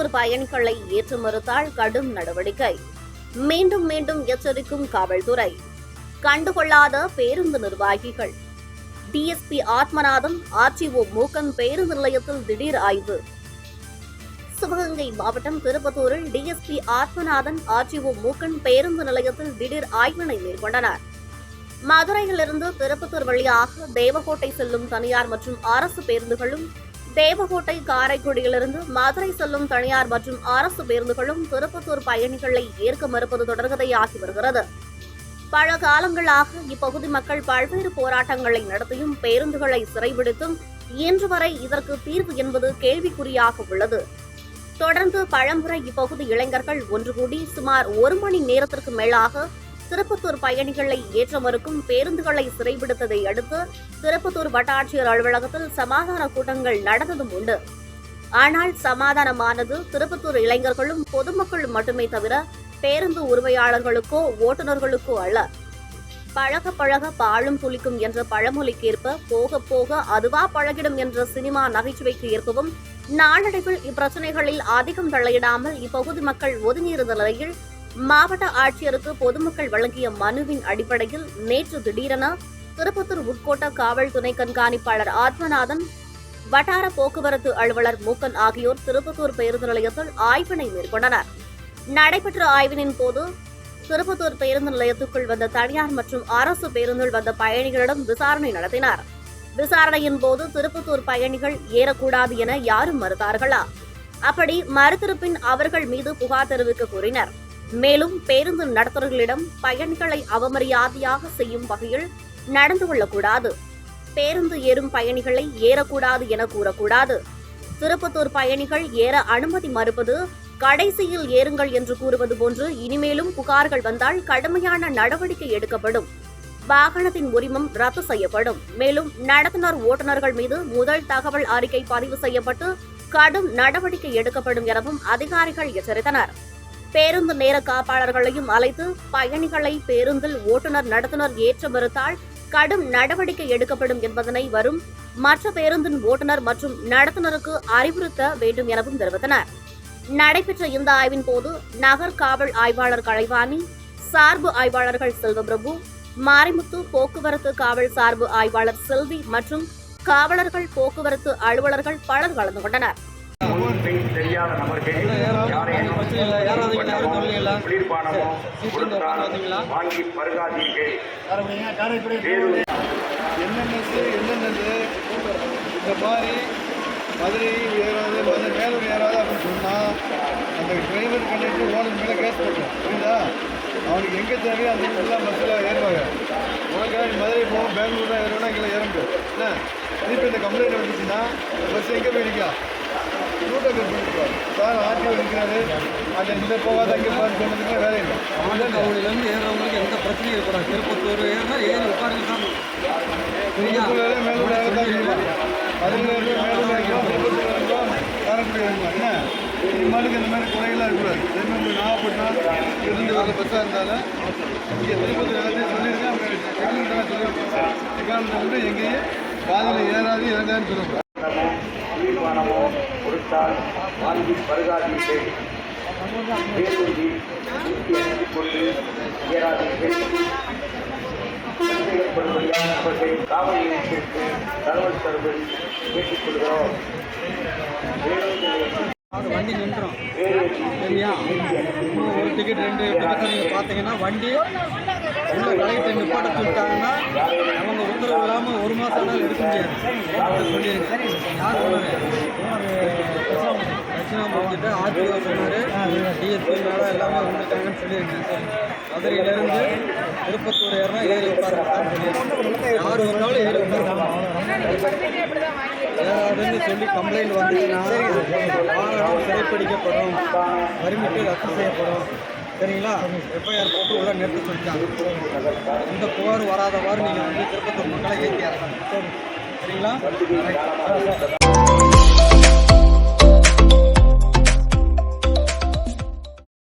திருப்பத்தூர் பயணிகளை ஏற்ற மறுத்தால் கடும் நடவடிக்கை. மீண்டும் மீண்டும் எச்சரிக்கும் காவல்துறை. கண்டுகொள்ளாத பேருந்து நிர்வாகிகள். டிஎஸ்பி ஆத்மநாதன் ஆர்டிஓ மூக்கன் பேருந்து நிலையத்தில் திடீர் ஆய்வு. சிவகங்கை மாவட்டம் திருப்பத்தூரில் டிஎஸ்பி ஆத்மநாதன் ஆர்டிஓ மூக்கன் பேருந்து நிலையத்தில் திடீர் ஆய்வினை மேற்கொண்டனர். மதுரையிலிருந்து திருப்பத்தூர் வழியாக தேவகோட்டை செல்லும் தனியார் மற்றும் அரசு பேருந்துகளும் தேவகோட்டை காரைக்குடியிலிருந்து மதுரை செல்லும் தனியார் மற்றும் அரசு பேருந்துகளும் திருப்பத்தூர் பயணிகளை ஏற்க மறுப்பது தொடர்கதையாகி வருகிறது. பல காலங்களாக இப்பகுதி மக்கள் பல்வேறு போராட்டங்களை நடத்தியும் பேருந்துகளை சிறைபிடித்தும் இன்று வரை இதற்கு தீர்வு என்பது கேள்விக்குறியாக உள்ளது. தொடர்ந்து பழமுறை இப்பகுதி இளைஞர்கள் ஒன்று கூடி சுமார் ஒரு மணி நேரத்திற்கு மேலாக திருப்பத்தூர் பயணிகளை ஏற்ற மறுக்கும் பேருந்துகளை சிறைபிடித்ததை அடுத்து திருப்பத்தூர் வட்டாட்சியர் அலுவலகத்தில் சமாதான கூட்டங்கள் நடந்ததும் உண்டு. ஆனால் சமாதானமானது திருப்பத்தூர் இளைஞர்களும் பொதுமக்களும் மட்டுமே தவிர பேருந்து உரிமையாளர்களுக்கோ ஓட்டுநர்களுக்கோ அல்ல. பழக பழக பாழும் புளிக்கும் என்ற பழமொழிக்கேற்ப போக போக அதுவா பழகிடும் என்ற சினிமா நகைச்சுவைக்கு ஏற்பவும் நாளடைவில் இப்பிரச்சனைகளில் அதிகம் தலையிடாமல் இப்பகுதி மக்கள் ஒதுங்கியிருந்த நிலையில் மாவட்ட ஆட்சியருக்கு பொதுமக்கள் வழங்கிய மனுவின் அடிப்படையில் நேற்று திடீரென திருப்பத்தூர் உட்கோட்ட காவல் துணை கண்காணிப்பாளர் ஆத்மநாதன் வட்டார போக்குவரத்து அலுவலர் மூக்கன் ஆகியோர் திருப்பத்தூர் பேருந்து நிலையத்தில் ஆய்வினை மேற்கொண்டனர். நடைபெற்ற ஆய்வினின் போது திருப்பத்தூர் பேருந்து நிலையத்துக்குள் வந்த தனியார் மற்றும் அரசு பேருந்தில் வந்த பயணிகளிடம் விசாரணை நடத்தினார். விசாரணையின் போது திருப்பத்தூர் பயணிகள் ஏறக்கூடாது என யாரும் மறுத்தார்களா? அப்படி மறுத்திருப்பின் அவர்கள் மீது புகார் தெரிவிக்க கூறினர். மேலும் பேருந்து நடத்துனர்களிடம் பயணிகளை அவமரியாதையாக செய்யும் வகையில் நடந்து கொள்ளக்கூடாது. பேருந்து ஏறும் பயணிகளை ஏறக்கூடாது என கூறக்கூடாது. திருப்பத்தூர் பயணிகள் ஏற அனுமதி மறுப்பது கடைசியில் ஏறுங்கள் என்று கூறுவது போன்று இனிமேலும் புகார்கள் வந்தால் கடுமையான நடவடிக்கை எடுக்கப்படும். வாகனத்தின் உரிமம் ரத்து செய்யப்படும். மேலும் நடத்துனர் ஓட்டுநர்கள் மீது முதல் தகவல் அறிக்கை பதிவு செய்யப்பட்டு கடும் நடவடிக்கை எடுக்கப்படும் எனவும் அதிகாரிகள் எச்சரித்தனர். பேருந்து நேர காப்பாளர்களையும் அழைத்து பயணிகளை பேருந்தில் ஓட்டுநர் நடத்துனர் ஏற்ற மறுத்தால் கடும் நடவடிக்கை எடுக்கப்படும் என்பதனை வரும் மற்ற பேருந்தின் ஓட்டுநர் மற்றும் நடத்துனருக்கு அறிவுறுத்த வேண்டும் எனவும் தெரிவித்தனர். நடைபெற்ற இந்த ஆய்வின் போது நகர் காவல் ஆய்வாளர் கலைவாணி சார்பு ஆய்வாளர்கள் செல்வபிரபு மாரிமுத்து போக்குவரத்து காவல் சார்பு ஆய்வாளர் செல்வி மற்றும் காவலர்கள் போக்குவரத்து அலுவலர்கள் பலர் கலந்து கொண்டனர். முன்பின் தெரியாத நபர்கள் உணவோ, குளிர்பானமோ கொடுத்தால் வாங்கி பருகாதீர்கள். என்னென்னது என்னென்னது இந்த மாதிரி மதுரை ஏறாது மதுரை ஏறாது அப்படின்னு சொன்னால் அந்த டிரைவர் கண்டக்டர் ஓனர் மேலே கேஸ் போட்டோம். புரியுதா? அவனுக்கு எங்கே தேவையோ அந்த இடத்துல பஸ்ஸில் ஏறுவாங்க. உனக்காக மதுரை போகும் பெங்களூர் தான் ஏறணும் இங்கே இறங்கு என்ன? திருப்பி இந்த கம்ப்ளைண்ட் வந்துச்சுன்னா பஸ் எங்கே போய் நிற்கலாம் ரூட்டை பண்ணிருக்கோம் சார் ஆர்டிஓ இருக்கிறாரு அந்த இந்த போகாத அங்கே போகாது சொன்னதுக்கு வேலை இல்லை ஆண்டகவுடியிலேருந்து ஏறுறவங்களுக்கு எந்த பிரச்சனையும் இருக்கக்கூடாது. திருப்பத்தூர் ஏறினா ஏறி உட்காருங்க சார் திருப்பத்தூர் மேலூர் தான் அதுலேருந்து மேலூர் வைக்கிறோம் திருப்பத்தூர் வைக்கிறோம் காரைக்குடி வைக்கிறோம் என்ன இனிமேலுக்கு இந்த மாதிரி குறையெல்லாம் இருக்கக்கூடாது அதே மாதிரி நாகப்பட்டினம் இருந்து வேலை பஸ்ஸாக இருந்தாலும் இங்கே திருப்பத்தூர் எல்லாத்தையும் சொல்லியிருக்கேன் அவங்க டெக்னிக்கெல்லாம் சொல்லியிருக்கேன் எக்காரணத்தை வந்து எங்கேயும் காதலில் ஏறாது இறங்காதுன்னு சொல்லுவாங்க உணவோ, வாங்கி பருகாதீர்கள் வேலூரில் அணிந்து கொண்டு ஏறாதீர்கள். சந்தேகப்படும்படியான நபர்கள் காவல் நிலையத்திற்கு தகவல் தருவதை கேட்டுக்கொள்கிறோம். வேலூர் வண்டி நின்றோம் வேறு சரியா ஒரு டிக்கெட் ரெண்டு டிக்கெட் நீங்கள் பார்த்தீங்கன்னா வண்டி உள்ள கலைக்கிட்ட நிப்பாட்ட சொல்லிட்டாங்கன்னா அவங்க உத்தரவு இல்லாமல் ஒரு மாதம் நாள் எடுக்க முடியாது. அவரை சொல்லிடுங்க யார் ஓனர் தட்சிணாமூர்த்திட்ட ஆர்டிஓ சொன்னார். டிஎஸ்பி மேலே எல்லாமே வந்துட்டாங்கன்னு சொல்லியிருங்க மதுரையிலேருந்து திருப்பத்தூர் ஏறினா ஏறி உட்காருங்க. சொல்லியிருக்கேன் யார் வந்தாலும் ஏறி உட்காருங்க. ஏறாதுன்னு சொல்லி கம்ப்ளைண்ட் வந்துச்சுன்னா அடிக்கப்படும். சிறைப்பிடிக்கப்படும் வறுமைக்கு ரத்து செய்யப்படும். சரிங்களா? எஃப்ஐஆர் போட்டு உள்ள நிறுத்தி சொல்லிட்டாங்க. இந்த புகார் வராதவாறு நீங்கள் வந்து திருப்பத்தூர் மக்களை ஏற்றி இறக்கணும் சரிங்களா?